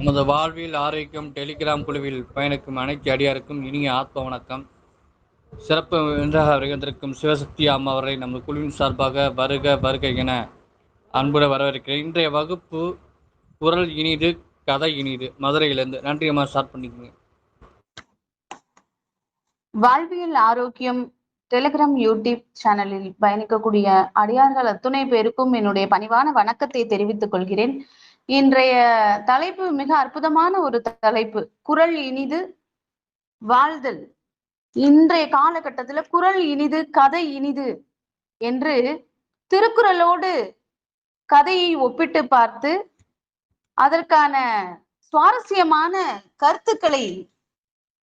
நமது வாழ்வில் ஆரோக்கியம் டெலிகிராம் குழுவில் பயணிக்கும் அனைத்து அடியாருக்கும் இனிய ஆத்ம வணக்கம். சிறப்பு வென்றாக வருகின்றிருக்கும் சிவசக்தி அம்மா அவரை நமது குழுவின் சார்பாக வருக வருக என அன்புடன் வரவேற்கிறேன். இன்றைய வகுப்பு குரல் இனிது கதை இனிது. மதுரையிலிருந்து நன்றி அம்மா ஸ்டார்ட் பண்ணிக்கோங்க. வாழ்வியல் ஆரோக்கியம் டெலிகிராம் யூடியூப் சேனலில் பயணிக்கக்கூடிய அடியார்கள் அத்துணை பேருக்கும் என்னுடைய பணிவான வணக்கத்தை தெரிவித்துக் கொள்கிறேன். இன்றைய தலைப்பு மிக அற்புதமான ஒரு தலைப்பு. குரல் இனிது வாழ்தல். இன்றைய காலகட்டத்துல குரல் இனிது கதை இனிது என்று திருக்குறளோடு கதையை ஒப்பிட்டு பார்த்து அதற்கான சுவாரஸ்யமான கருத்துக்களை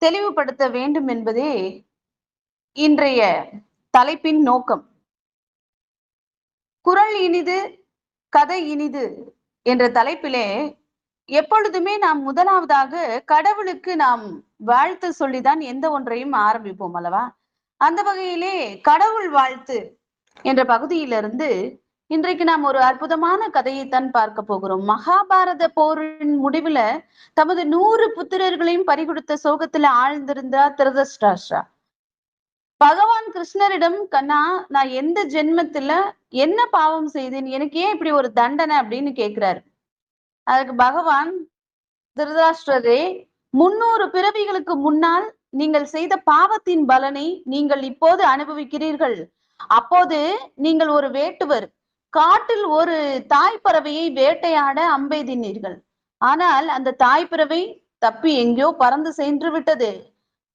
தெளிவுபடுத்த வேண்டும் என்பதே இன்றைய தலைப்பின் நோக்கம். குரல் இனிது கதை இனிது என்ற தலைப்பிலே எப்பொழுதுமே நாம் முதலாவதாக கடவுளுக்கு நாம் வாழ்த்து சொல்லிதான் எந்த ஒன்றையும் ஆரம்பிப்போம் அல்லவா? அந்த வகையிலே கடவுள் வாழ்த்து என்ற பகுதியிலிருந்து இன்றைக்கு நாம் ஒரு அற்புதமான கதையைத்தான் பார்க்க போகிறோம். மகாபாரத போரின் முடிவுல தமது நூறு புத்திரர்களையும் பறிகொடுத்த சோகத்துல ஆழ்ந்திருந்தார் திருதஷ்டாஷ்டா பகவான் கிருஷ்ணரிடம் கண்ணா நான் எந்த ஜென்மத்துல என்ன பாவம் செய்தேன்? எனக்கு ஏன் இப்படி ஒரு தண்டனை? அப்படின்னு கேக்குறாரு. அதுக்கு பகவான் திருதாஷ்டரே முன்னூறு பிறவிகளுக்கு முன்னால் நீங்கள் செய்த பாவத்தின் பலனை நீங்கள் இப்போது அனுபவிக்கிறீர்கள். அப்போது நீங்கள் ஒரு வேட்டுவர். காட்டில் ஒரு தாய் பறவையை வேட்டையாட அம்பெய்தினீர்கள். ஆனால் அந்த தாய் பறவை தப்பி எங்கேயோ பறந்து சென்று விட்டது.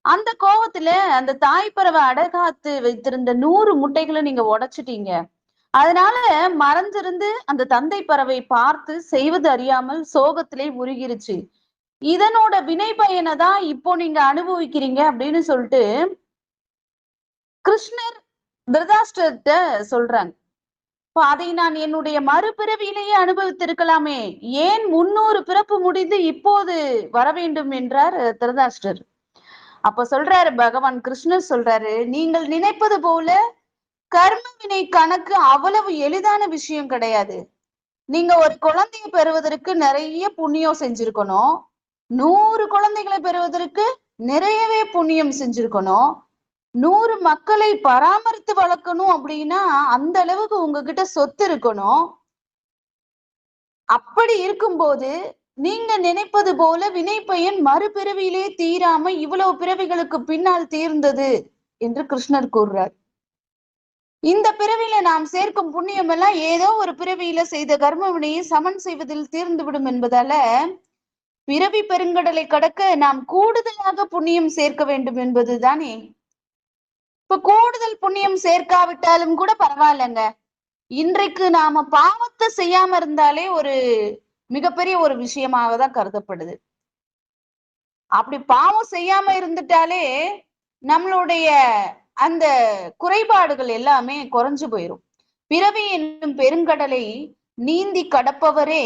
அந்த கோவத்துல அந்த தாய் பறவை அடகாத்து வைத்திருந்த நூறு முட்டைகளை நீங்க உடைச்சிட்டீங்க. அதனால மறைஞ்சிருந்து அந்த தந்தை பறவை பார்த்து செய்வது அறியாமல் சோகத்திலே உருகிருச்சு. இதனோட வினை பயனை தான் இப்போ நீங்க அனுபவிக்கிறீங்க அப்படின்னு சொல்லிட்டு கிருஷ்ணர் திருதாஷ்டர்கிட்ட சொல்றாங்க. இப்போ அதை நான் என்னுடைய மறுபிறவியிலேயே அனுபவித்திருக்கலாமே. ஏன் முன்னூறு பிறப்பு முடிந்து இப்போது வர வேண்டும் என்றார் திருதாஷ்டர் அப்ப சொல்றாரு பகவான் கிருஷ்ணர் சொல்றாரு நீங்கள் நினைப்பது போல கர்ம வினை கணக்கு அவ்வளவு எளிதான விஷயம் கிடையாது. நீங்க ஒரு குழந்தைய பெறுவதற்கு நிறைய புண்ணியம் செஞ்சிருக்கணும். நூறு குழந்தைகளை பெறுவதற்கு நிறையவே புண்ணியம் செஞ்சிருக்கணும். நூறு மக்களை பராமரித்து வளர்க்கணும் அப்படின்னா அந்த அளவுக்கு உங்ககிட்ட சொத்து இருக்கணும். அப்படி இருக்கும்போது நீங்க நினைப்பது போல வினை பயன் மறுபிறவியிலே தீராம இவ்வளவு பிறவிகளுக்கு பின்னால் தீர்ந்தது என்று கிருஷ்ணர் கூறுறார். இந்த பிறவியில நாம் சேர்க்கும் புண்ணியம் எல்லாம் ஏதோ ஒரு பிறவியில செய்த கர்ம வினையை சமன் செய்வதில் தீர்ந்து விடும் என்பதால பிறவி பெருங்கடலை கடக்க நாம் கூடுதலாக புண்ணியம் சேர்க்க வேண்டும் என்பதுதானே? இப்ப கூடுதல் புண்ணியம் சேர்க்காவிட்டாலும் கூட பரவாயில்லைங்க. இன்றைக்கு நாம பாவத்தை செய்யாம இருந்தாலே ஒரு மிகப்பெரிய ஒரு விஷயமாக தான் கருதப்படுது. அப்படி பாவம் செய்யாம இருந்துட்டாலே நம்மளுடைய அந்த குறைபாடுகள் எல்லாமே குறைஞ்சு போயிரும். பிறவி என்னும் பெருங்கடலை நீந்தி கடப்பவரே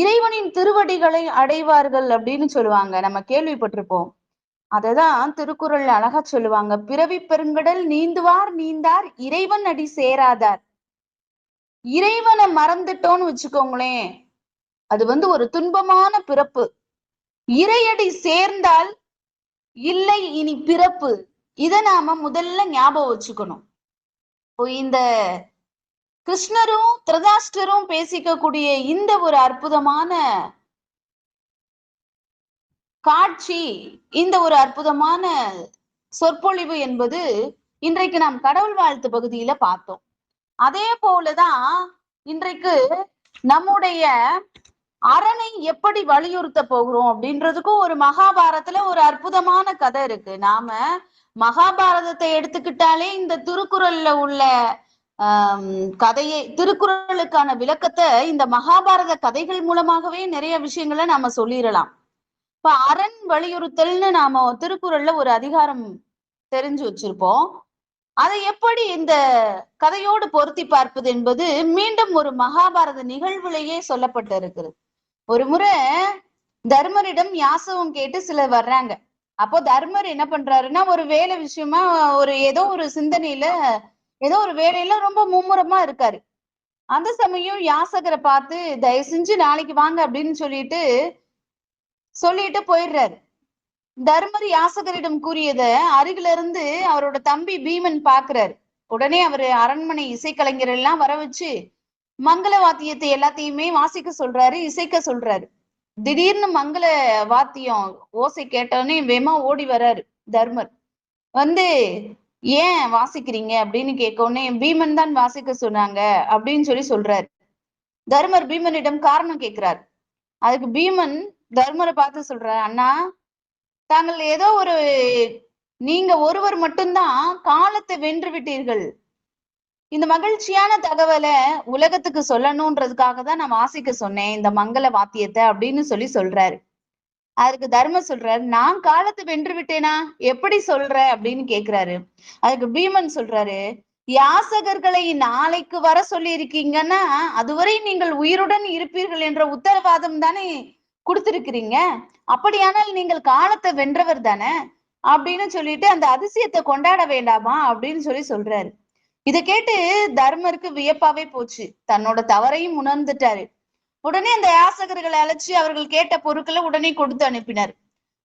இறைவனின் திருவடிகளை அடைவார்கள் அப்படின்னு சொல்லுவாங்க. நம்ம கேள்விப்பட்டிருப்போம். அததான் திருக்குறள் அழகா சொல்லுவாங்க. பிறவி பெருங்கடல் நீந்துவார் நீந்தார் இறைவன் அடி சேராதார். இறைவனை மறந்துட்டோம்னு வச்சுக்கோங்களேன். அது வந்து ஒரு துன்பமான பிறப்பு. இறையடி சேர்ந்தால் இல்லை இனி பிறப்பு. இத நாம முதல்ல ஞாபகம் வச்சுக்கணும். இந்த கிருஷ்ணரும் திருதாஷ்டரும் பேசிக்கக்கூடிய இந்த ஒரு அற்புதமான காட்சி இந்த ஒரு அற்புதமான சொற்பொழிவு என்பது இன்றைக்கு நாம் கடவுள் வாழ்த்து பகுதியில பார்த்தோம். அதே போலதான் இன்றைக்கு நம்முடைய அரணை எப்படி வலியுறுத்த போகிறோம் அப்படின்றதுக்கும் ஒரு மகாபாரதத்துல ஒரு அற்புதமான கதை இருக்கு. நாம மகாபாரதத்தை எடுத்துக்கிட்டாலே இந்த திருக்குறள்ல உள்ள ஆஹ் கதையை திருக்குறளுக்கான விளக்கத்தை இந்த மகாபாரத கதைகள் மூலமாகவே நிறைய விஷயங்களை நாம சொல்லிடலாம். இப்ப அரண் வலியுறுத்தல்னு நாம திருக்குறள்ல ஒரு அதிகாரம் தெரிஞ்சு வச்சிருப்போம். அதை எப்படி இந்த கதையோடு பொருத்தி பார்ப்பது என்பது மீண்டும் ஒரு மகாபாரத நிகழ்வுலேயே சொல்லப்பட்டு இருக்கிறது ஒரு முறை தர்மரிடம் யாசகம் கேட்டு சிலர் வர்றாங்க. அப்போ தர்மர் என்ன பண்றாருன்னா ஒரு வேலை விஷயமா ஒரு ஏதோ ஒரு சிந்தனையில ஏதோ ஒரு வேலையில ரொம்ப மும்முரமா இருக்காரு. அந்த சமயம் யாசகரை பார்த்து தயவு செஞ்சு நாளைக்கு வாங்க அப்படின்னு சொல்லிட்டு சொல்லிட்டு போயிடுறாரு. தர்மர் யாசகரிடம் கூறியத அருகில இருந்து அவரோட தம்பி பீமன் பாக்குறாரு உடனே அவரு அரண்மனை இசைக்கலைஞர் எல்லாம் வர வச்சு மங்கள வாத்தியத்தை எல்லாத்தையுமே வாசிக்க சொல்றாரு இசைக்க சொல்றாரு. திடீர்னு மங்கள வாத்தியம் ஓசை கேட்டோடனே வேமா ஓடி வர்றாரு தர்மர். வந்து ஏன் வாசிக்கிறீங்க? அப்படின்னு கேட்கவுடனே பீமன் தான் வாசிக்க சொன்னாங்க அப்படின்னு சொல்லி சொல்றாரு. தர்மர் பீமனிடம் காரணம் கேட்கிறார் அதுக்கு பீமன் தர்மரை பார்த்து சொல்றாரு அண்ணா தாங்கள் ஏதோ ஒரு நீங்க ஒருவர் மட்டும்தான் காலத்தை வென்று விட்டீர்கள். இந்த மகிழ்ச்சியான தகவலை உலகத்துக்கு சொல்லணும்ன்றதுக்காக தான் நான் வாசிக்க சொன்னேன் இந்த மங்கள வாத்தியத்தை அப்படின்னு சொல்லி சொல்றாரு. அதுக்கு தர்ம சொல்றாரு நான் காலத்தை வென்று விட்டேனா? எப்படி சொல்ற? அப்படின்னு கேக்குறாரு. அதுக்கு பீமன் சொல்றாரு யாசகர்களை நாளைக்கு வர சொல்லி இருக்கீங்கன்னா அதுவரை நீங்கள் உயிருடன் இருப்பீர்கள் என்ற உத்தரவாதம் தானே கொடுத்திருக்கிறீங்க? அப்படியானால் நீங்கள் காலத்தை வென்றவர் தானே? அப்படின்னு சொல்லிட்டு அந்த அதிசயத்தை கொண்டாட வேண்டாமா? அப்படின்னு சொல்லி சொல்றாரு. இத கேட்டு தர்மருக்கு வியப்பாவே போச்சு. தன்னோட தவறையும் உணர்ந்துட்டாரு. உடனே அந்த யாசகர்களை அழைச்சு அவர்கள் கேட்ட பொருட்களை உடனே கொடுத்து அனுப்பினார்.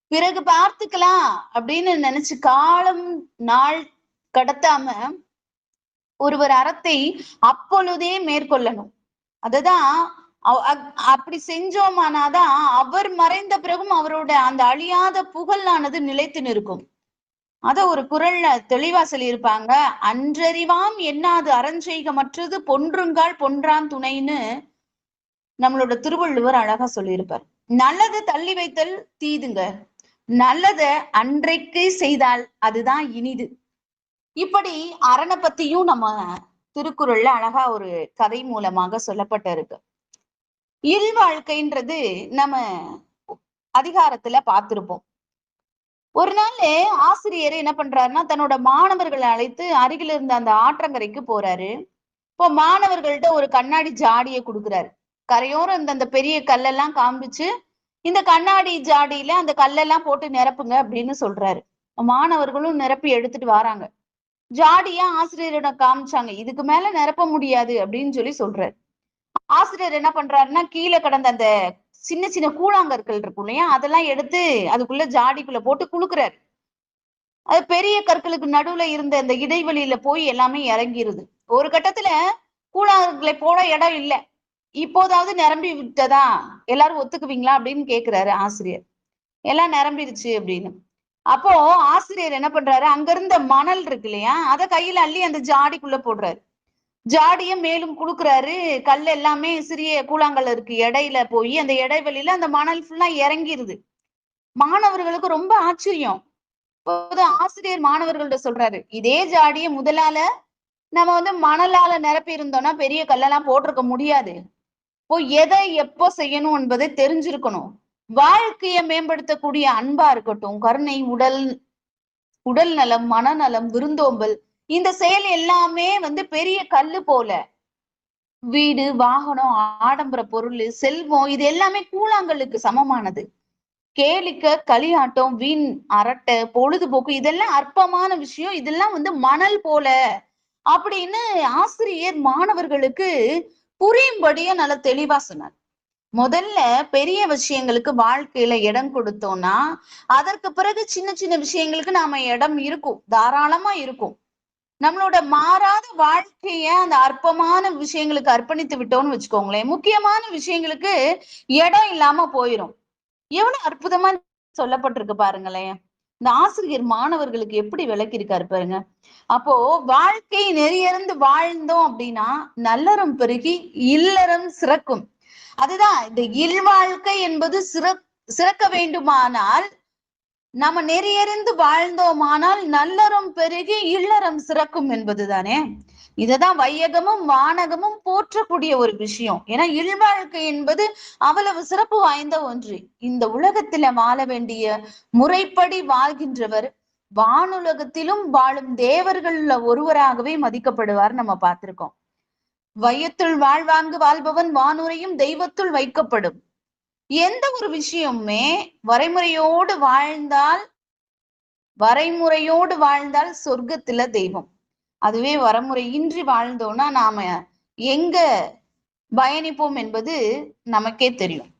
பிறகு பார்த்துக்கலாம் அப்படின்னு நினைச்சு காலம் நாள் கடத்தாம ஒருவர் அறத்தை அப்பொழுதே மேற்கொள்ளணும். அதுதான் அப்- அப்படி செஞ்சோமானாதான் அவர் மறைந்த பிறகும் அவரோட அந்த அழியாத புகழானது நிலைத்து நிற்கும். அத ஒரு குரல்ல தெளிவா சொல்லியிருப்பாங்க. அன்றறிவாம் என்னாது அறஞ்செய்க மற்றது பொன்றுங்கால் பொன்றான் துணைன்னு நம்மளோட திருவள்ளுவர் அழகா சொல்லியிருப்பார். நல்லது தள்ளி வைத்தல் தீதுங்க. நல்லத அன்றைக்கு செய்தால் அதுதான் இனிது. இப்படி அரணை பத்தியும் நம்ம திருக்குறள்ல அழகா ஒரு கதை மூலமாக சொல்லப்பட்டிருக்கு. இல்வாழ்க்கைன்றது நம்ம அதிகாரத்துல பார்த்திருப்போம். ஒரு நாள் ஆசிரியர் என்ன பண்றாருன்னா தன்னோட மாணவர்களை அழைத்து அருகில் இருந்த அந்த ஆற்றங்கரைக்கு போறாரு. இப்போ மாணவர்கள்ட்ட ஒரு கண்ணாடி ஜாடியை கொடுக்குறாரு. கரையோரம் இந்த அந்த பெரிய கல்லெல்லாம் காமிச்சு இந்த கண்ணாடி ஜாடியில அந்த கல்லெல்லாம் போட்டு நிரப்புங்க அப்படின்னு சொல்றாரு. மாணவர்களும் நிரப்பி எடுத்துட்டு வராங்க. ஜாடியா ஆசிரியரிடம் காமிச்சாங்க. இதுக்கு மேல நிரப்ப முடியாது அப்படின்னு சொல்லி சொல்றாரு. ஆசிரியர் என்ன பண்றாருன்னா கீழே கடந்த அந்த சின்ன சின்ன கூழாங்கற்கள் இருக்கும் இல்லையா? அதெல்லாம் எடுத்து அதுக்குள்ள ஜாடிக்குள்ள போட்டு குளுக்குறாரு அது பெரிய கற்களுக்கு நடுவுல இருந்த அந்த இடைவெளியில போய் எல்லாமே இறங்கிருது. ஒரு கட்டத்துல கூழாங்கற்களை போட இடம் இல்ல. இப்போதாவது நிரம்பி விட்டதா? எல்லாரும் ஒத்துக்குவீங்களா? அப்படின்னு கேக்குறாரு ஆசிரியர். எல்லாம் நிரம்பிடுச்சு அப்படின்னு. அப்போ ஆசிரியர் என்ன பண்றாரு? அங்க இருந்த மணல் இருக்கு இல்லையா? அத கையில அள்ளி அந்த ஜாடிக்குள்ள போடுறாரு. ஜாடியும் மேலும் குடுக்குறாரு கல் எல்லாமே சிறிய கூழாங்கல் இருக்கு. இடையில போய் அந்த இடைவெளியில அந்த மணல் ஃபுல்லா இறங்கிருது. மாணவர்களுக்கு ரொம்ப ஆச்சரியம். ஆசிரியர் மாணவர்கள்ட்ட சொல்றாரு இதே ஜாடிய முதலால நம்ம வந்து மணலால நிரப்பி இருந்தோம்னா பெரிய கல்லெல்லாம் போட்டிருக்க முடியாது. இப்போ எதை எப்போ செய்யணும் என்பதை தெரிஞ்சிருக்கணும். வாழ்க்கைய மேம்படுத்தக்கூடிய அன்பா இருக்கட்டும் கருணை உடல் உடல் நலம் மனநலம் விருந்தோம்பல் இந்த செயல் எல்லாமே வந்து பெரிய கல்லு போல. வீடு வாகனம் ஆடம்பர பொருள் செல்வம் இது எல்லாமே கூழாங்கல்லுக்கு சமமானது. கேளிக்க களியாட்டம் வீண் அரட்டை பொழுதுபோக்கு இதெல்லாம் அற்பமான விஷயம். இதெல்லாம் வந்து மணல் போல. அப்படின்னு ஆசிரியர் மாணவர்களுக்கு புரியும்படியே நல்லா தெளிவா சொன்னார். முதல்ல பெரிய விஷயங்களுக்கு வாழ்க்கையில இடம் கொடுத்தோம்னா அதற்கு பிறகு சின்ன சின்ன விஷயங்களுக்கு நாம இடம் இருக்கும். தாராளமா இருக்கும். நம்மளோட மாறாத வாழ்க்கைய அந்த அற்பமான விஷயங்களுக்கு அர்ப்பணித்து விட்டோம்னு வச்சுக்கோங்களேன். முக்கியமான விஷயங்களுக்கு இடம் இல்லாம போயிரும். எவ்வளவு அற்புதமா சொல்லப்பட்டிருக்கு பாருங்களேன். இந்த ஆசிரியர் மாணவர்களுக்கு எப்படி விளக்கியிருக்காரு பாருங்க. அப்போ வாழ்க்கை நெறியறந்து வாழ்ந்தோம் அப்படின்னா நல்லறம் பெருகி இல்லறம் சிறக்கும். அதுதான் இந்த இல்வாழ்க்கை என்பது சிற சிறக்க வேண்டுமானால் நம்ம நெறியறிந்து வாழ்ந்தோமானால் நல்லறம் பெருகி இல்லறம் சிறக்கும் என்பதுதானே? இததான் வையகமும் வானகமும் போற்றக்கூடிய ஒரு விஷயம். ஏன்னா இல்வாழ்க்கை என்பது அவ்வளவு சிறப்பு வாய்ந்த ஒன்று. இந்த உலகத்துல வாழ வேண்டிய முறைப்படி வாழ்கின்றவர் வானுலகத்திலும் வாழும் தேவர்கள்ல ஒருவராகவே மதிக்கப்படுவார் நம்ம பார்த்திருக்கோம். வையத்துள் வாழ்வாங்கு வாழ்பவன் வானுரையும் தெய்வத்துள் வைக்கப்படும். எந்த ஒரு விஷயமுமே வரைமுறையோடு வாழ்ந்தால் வரைமுறையோடு வாழ்ந்தால் சொர்க்கத்துல தெய்வம். அதுவே வரமுறையின்றி வாழ்ந்தோம்னா நாம எங்க பயணிப்போம் என்பது நமக்கே தெரியும்.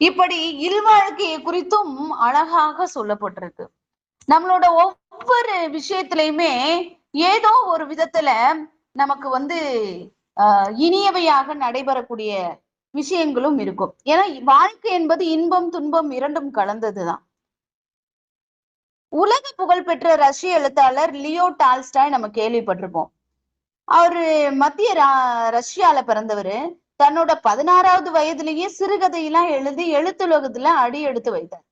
இப்படி இல்வாழ்க்கையை குறித்தும் அழகாக சொல்லப்பட்டிருக்கு. நம்மளோட ஒவ்வொரு விஷயத்திலையுமே ஏதோ ஒரு விதத்துல நமக்கு வந்து ஆஹ் இனியவையாக நடைபெறக்கூடிய விஷயங்களும் இருக்கும். ஏன்னா வாழ்க்கை என்பது இன்பம் துன்பம் இரண்டும் கலந்ததுதான். உலக புகழ்பெற்ற ரஷ்ய எழுத்தாளர் லியோ டால்ஸ்டாய் நம்ம கேள்விப்பட்டிருப்போம். அவரு மத்திய ரஷ்யால பிறந்தவரு. தன்னோட பதினாறாவது வயதுலயே சிறுகதையெல்லாம் எழுதி எழுத்துலகத்துல அடி எடுத்து வைத்தார்.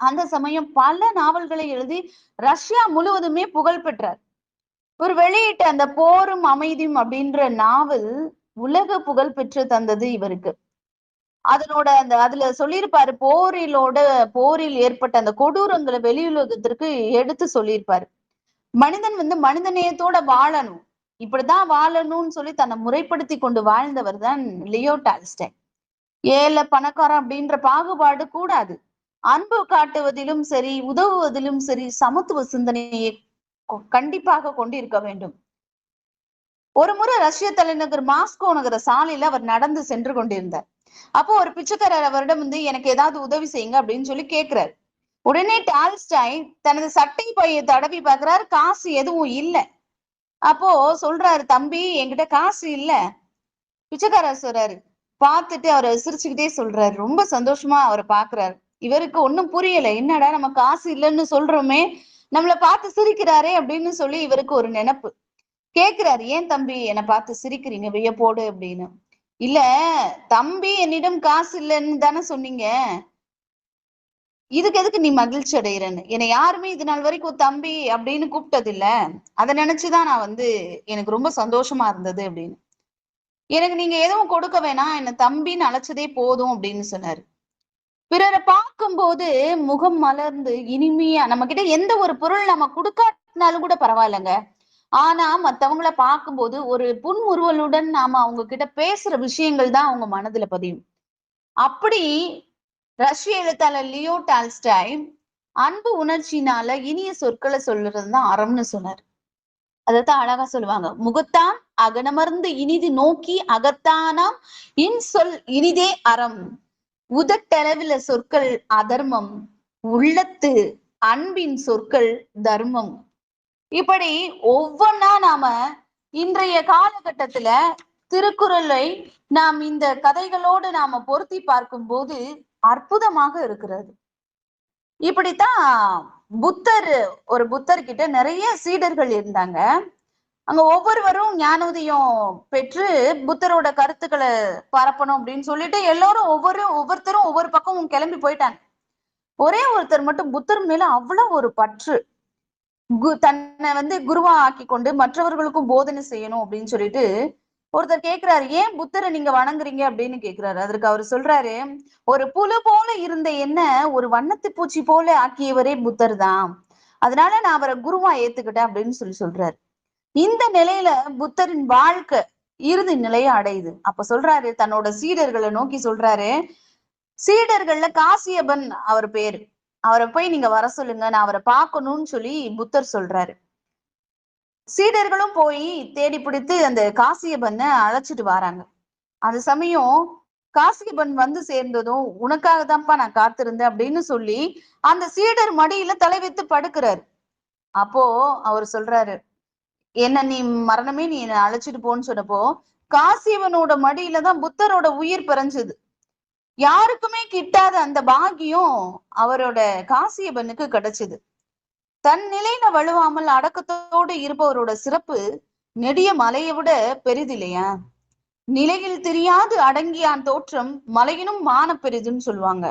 அந்த சமயம் பல நாவல்களை எழுதி ரஷ்யா முழுவதுமே புகழ் பெற்றார் ஒரு வெளியிட்ட அந்த போரும் அமைதியும் அப்படின்ற நாவல் உலக புகழ் பெற்று தந்தது இவருக்கு. அதனோட அந்த அதுல சொல்லியிருப்பாரு போரிலோட போரில் ஏற்பட்ட அந்த கொடூரங்களை வெளியுலகத்திற்கு எடுத்து சொல்லியிருப்பாரு. மனிதன் வந்து மனிதநேயத்தோட வாழணும். இப்படிதான் வாழணும்னு சொல்லி தன்னை முறைப்படுத்தி கொண்டு வாழ்ந்தவர் தான் லியோ டால்ஸ்டைன் ஏழை பணக்காரன் அப்படின்ற பாகுபாடு கூடாது. அன்பு காட்டுவதிலும் சரி உதவுவதிலும் சரி சமத்துவ சிந்தனையை கொ- கண்டிப்பாக கொண்டிருக்க வேண்டும். ஒரு முறை ரஷ்ய தலைநகர் மாஸ்கோ நகர சாலையில அவர் நடந்து சென்று கொண்டிருந்தார். அப்போ ஒரு பிச்சைக்காரர் அவரிடம் வந்து எனக்கு ஏதாவது உதவி செய்யுங்க அப்படின்னு சொல்லி கேட்கிறார். உடனே டால்ஸ்டாய் தனது சட்டை பையை தடவி பார்க்கறாரு. காசு எதுவும் இல்லை. அப்போ சொல்றாரு தம்பி என்கிட்ட காசு இல்ல. பிச்சைக்காரர் சொல்றாரு பார்த்துட்டு அவரை சிரிச்சுக்கிட்டே சொல்றாரு. ரொம்ப சந்தோஷமா அவரை பாக்குறாரு இவருக்கு ஒண்ணும் புரியல. என்னடா நம்ம காசு இல்லைன்னு சொல்றோமே. நம்மளை பார்த்து சிரிக்கிறாரே அப்படின்னு சொல்லி இவருக்கு ஒரு நினைப்பு. கேக்குறாரு ஏன் தம்பி என்னை பார்த்து சிரிக்கிறீங்க? வியப்போடு அப்படின்னு. இல்ல தம்பி என்னிடம் காசு இல்லைன்னு தானே சொன்னீங்க. இதுக்கு எதுக்கு நீ மகிழ்ச்சி அடைகிறன்னு என்னை யாருமே இது நாள் வரைக்கும் தம்பி அப்படின்னு கூப்பிட்டது இல்ல அதை நினைச்சுதான் நான் வந்து எனக்கு ரொம்ப சந்தோஷமா இருந்தது அப்படின்னு. எனக்கு நீங்க எதுவும் கொடுக்க வேணாம். என்ன தம்பின்னு அழைச்சதே போதும் அப்படின்னு சொன்னாரு. பிறரை பார்க்கும்போது முகம் மலர்ந்து இனிமையா நம்ம கிட்ட எந்த ஒரு பொருள் நம்ம கொடுக்காட்டினாலும் கூட பரவாயில்லைங்க. ஆனா மத்தவங்கள பார்க்கும்போது ஒரு புன்முறுவலுடன் நாம அவங்க கிட்ட பேசுற விஷயங்கள் தான் அவங்க மனதுல பதியும். அப்படி ரஷ்ய எழுத்தாளர் லியோ டால்ஸ்டாய் அன்பு உணர்ச்சினால இனிய சொற்களை சொல்றதுதான் அறம்னு சொன்னார். அதைத்தான் அழகா சொல்லுவாங்க. முகத்தான் அகனமர்ந்து இனிது நோக்கி அகத்தானாம் இன் சொல் இனிதே அறம். உதட்டளவில சொற்கள் அதர்மம். உள்ளத்து அன்பின் சொற்கள் தர்மம். இப்படி ஒவ்வொன்னா நாம இன்றைய காலகட்டத்துல திருக்குறளை நாம் இந்த கதைகளோடு நாம பொருத்தி பார்க்கும்போது அற்புதமாக இருக்கிறது. இப்படித்தான் புத்தர் ஒரு புத்தர் கிட்ட நிறைய சீடர்கள் இருந்தாங்க. அங்க ஒவ்வொருவரும் ஞானோதயம் பெற்று புத்தரோட கருத்துக்களை பரப்பணும் அப்படின்னு சொல்லிட்டு எல்லாரும் ஒவ்வொரு ஒவ்வொருத்தரும் ஒவ்வொரு பக்கமும் கிளம்பி போயிட்டாங்க. ஒரே ஒருத்தர் மட்டும் புத்தர் மேல அவ்வளவு ஒரு பற்று. தன்னை வந்து குருவா ஆக்கி கொண்டு மற்றவர்களுக்கும் போதனை செய்யணும் அப்படின்னு சொல்லிட்டு ஒருத்தர் கேக்குறாரு. ஏன் புத்தரை நீங்க வணங்குறீங்க அப்படின்னு கேக்குறாரு. அதற்கு அவர் சொல்றாரு ஒரு புழு போல இருந்த என்ன ஒரு வண்ணத்து பூச்சி போல ஆக்கியவரே புத்தர் தான் அதனால நான் அவரை குருவா ஏத்துக்கிட்டேன் அப்படின்னு சொல்லி சொல்றாரு. இந்த நிலையில புத்தரின் வாழ்க்கை இறுதி நிலையை அடையுது. அப்ப சொல்றாரு தன்னோட சீடர்களை நோக்கி சொல்றாரு சீடர்கள்ல காசியபன் அவர் பேரு. அவரை போய் நீங்க வர சொல்லுங்க நான் அவரை பார்க்கணும்னு சொல்லி புத்தர் சொல்றாரு. சீடர்களும் போய் தேடி பிடித்து அந்த காசியபன்ன அழைச்சிட்டு வராங்க. அந்த சமயம் காசியபன் வந்து சேர்ந்ததும் உனக்காக தான்ப்பா நான் காத்திருந்தேன் அப்படின்னு சொல்லி அந்த சீடர் மடியில தலை வைத்து படுக்கிறாரு. அப்போ அவர் சொல்றாரு என்ன நீ மரணமே நீ என்னை அழைச்சிட்டு போன்னு சொன்னப்போ காசியவனோட மடியில தான் புத்தரோட உயிர் பிறஞ்சது. யாருக்குமே கிட்டாத அந்த பாகியம் அவரோட காசியபனுக்கு கிடைச்சது. தன் நிலையில வலுவாமல் அடக்கத்தோடு இருப்பவரோட சிறப்பு நெடிய மலையை விட பெரிதில்லையா? நிலையில் தெரியாது அடங்கியான் தோற்றம் மலையினும் மான பெரிதுன்னு சொல்லுவாங்க.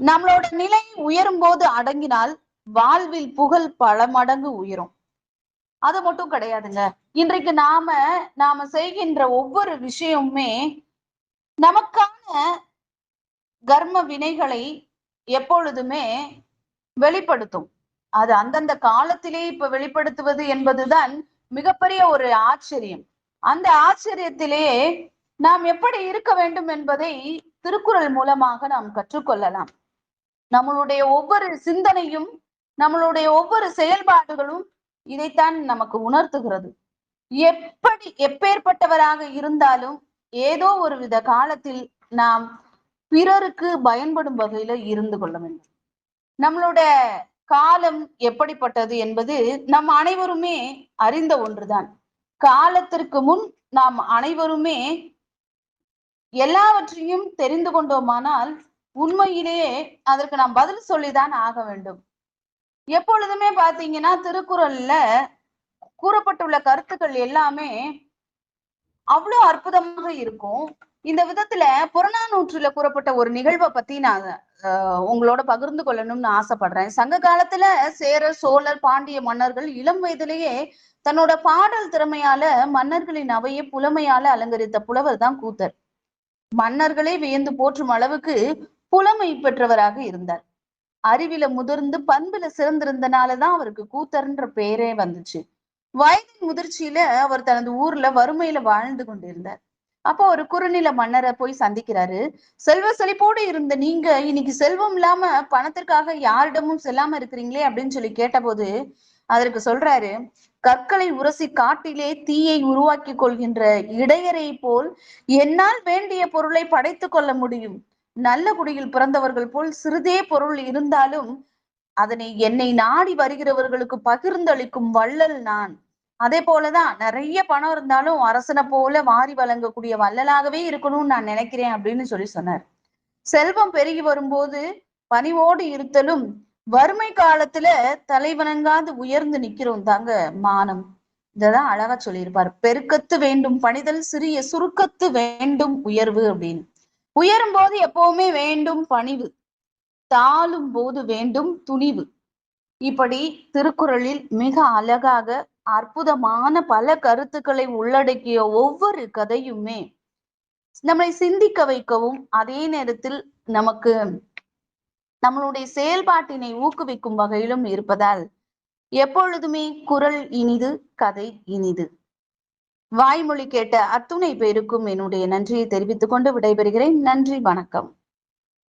நம்மளோட நிலை உயரும் போது அடங்கினால் வாழ்வில் புகழ் பல மடங்கு உயரும். அது மட்டும் கிடையாதுங்க. இன்றைக்கு நாம நாம செய்கின்ற ஒவ்வொரு விஷயமுமே நமக்கான கர்ம வினைகளை எப்பொழுதுமே வெளிப்படுத்தும். அது அந்தந்த காலத்திலே இப்ப வெளிப்படுத்துவது என்பதுதான் மிகப்பெரிய ஒரு ஆச்சரியம். அந்த ஆச்சரியத்திலே நாம் எப்படி இருக்க வேண்டும் என்பதை திருக்குறள் மூலமாக நாம் கற்றுக்கொள்ளலாம். நம்மளுடைய ஒவ்வொரு சிந்தனையும் நம்மளுடைய ஒவ்வொரு செயல்பாடுகளும் இதைத்தான் நமக்கு உணர்த்துகிறது. எப்படி எப்பேற்பட்டவராக இருந்தாலும் ஏதோ ஒரு வித காலத்தில் நாம் பிறருக்கு பயன்படும் வகையில இருந்து கொள்ள வேண்டும். நம்மளோட காலம் எப்படிப்பட்டது என்பது நம் அனைவருமே அறிந்த ஒன்றுதான். காலத்திற்கு முன் நாம் அனைவருமே எல்லாவற்றையும் தெரிந்து கொண்டோமானால் உண்மையிலேயே அதற்கு நாம் பதில் சொல்லிதான் ஆக வேண்டும். எப்பொழுதுமே பாத்தீங்கன்னா திருக்குறள்ல கூறப்பட்டுள்ள கருத்துக்கள் எல்லாமே அவ்வளவு அற்புதமாக இருக்கும். இந்த விதத்துல புறநானூற்றுல கூறப்பட்ட ஒரு நிகழ்வை பத்தி நான் உங்களோட பகிர்ந்து கொள்ளணும்னு ஆசைப்படுறேன். சங்க காலத்துல சேரர் சோழர் பாண்டிய மன்னர்கள் இளம் வயதிலேயே தன்னோட பாடல் திறமையால மன்னர்களின் அவையை புலமையால அலங்கரித்த புலவர் தான் கூத்தர். மன்னர்களே வியந்து போற்றும் அளவுக்கு புலமை பெற்றவராக இருந்தார். அறிவில முதிர்ந்து பண்புல சிறந்திருந்தனாலதான் அவருக்கு கூத்தர்ன்ற பேரே வந்துச்சு. வயதின் முதிர்ச்சியில அவர் தனது ஊர்ல வறுமையில வாழ்ந்து கொண்டிருந்தார். அப்போ ஒரு குறுநில மன்னரை போய் சந்திக்கிறாரு. செல்வ செழிப்போடு இருந்த நீங்க இன்னைக்கு செல்வம் இல்லாம பணத்திற்காக யாரிடமும் செல்லாம இருக்கிறீங்களே அப்படின்னு சொல்லி கேட்டபோது அதற்கு சொல்றாரு கற்களை உரசி காட்டிலே தீயை உருவாக்கி கொள்கின்ற இடையரை போல் என்னால் வேண்டிய பொருளை படைத்துக் கொள்ள முடியும். நல்ல குடியில் பிறந்தவர்கள் போல் சிறிதே பொருள் இருந்தாலும் அதனை என்னை நாடி வருகிறவர்களுக்கு பகிர்ந்தளிக்கும் வள்ளல் நான். அதே போலதான் நிறைய பணம் இருந்தாலும் அரசனை போல வாரி வழங்கக்கூடிய வள்ளலாகவே இருக்கணும்னு நான் நினைக்கிறேன் அப்படின்னு சொல்லி சொன்னார். செல்வம் பெருகி வரும்போது பணிவோடு இருத்தலும் வறுமை காலத்துல தலைவணங்காது உயர்ந்து நிக்கிறோம் தாங்க மானம். இததான் அழகா சொல்லியிருப்பார். பெருக்கத்து வேண்டும் பணிதல் சிறிய சுருக்கத்து வேண்டும் உயர்வு அப்படின்னு. உயரும் போது எப்பவுமே வேண்டும் பணிவு. தாழும் போது வேண்டும் துணிவு. இப்படி திருக்குறளில் மிக அழகாக அற்புதமான பல கருத்துக்களை உள்ளடக்கிய ஒவ்வொரு கதையுமே நம்மளை சிந்திக்க வைக்கவும் அதே நேரத்தில் நமக்கு நம்மளுடைய செயல்பாட்டினை ஊக்குவிக்கும் வகையிலும் இருப்பதால் எப்பொழுதுமே குரல் இனிது கதை இனிது. வாய்மொழி கேட்ட அத்துணை பேருக்கும் என்னுடைய நன்றியை தெரிவித்துக் கொண்டு விடைபெறுகிறேன். நன்றி வணக்கம்.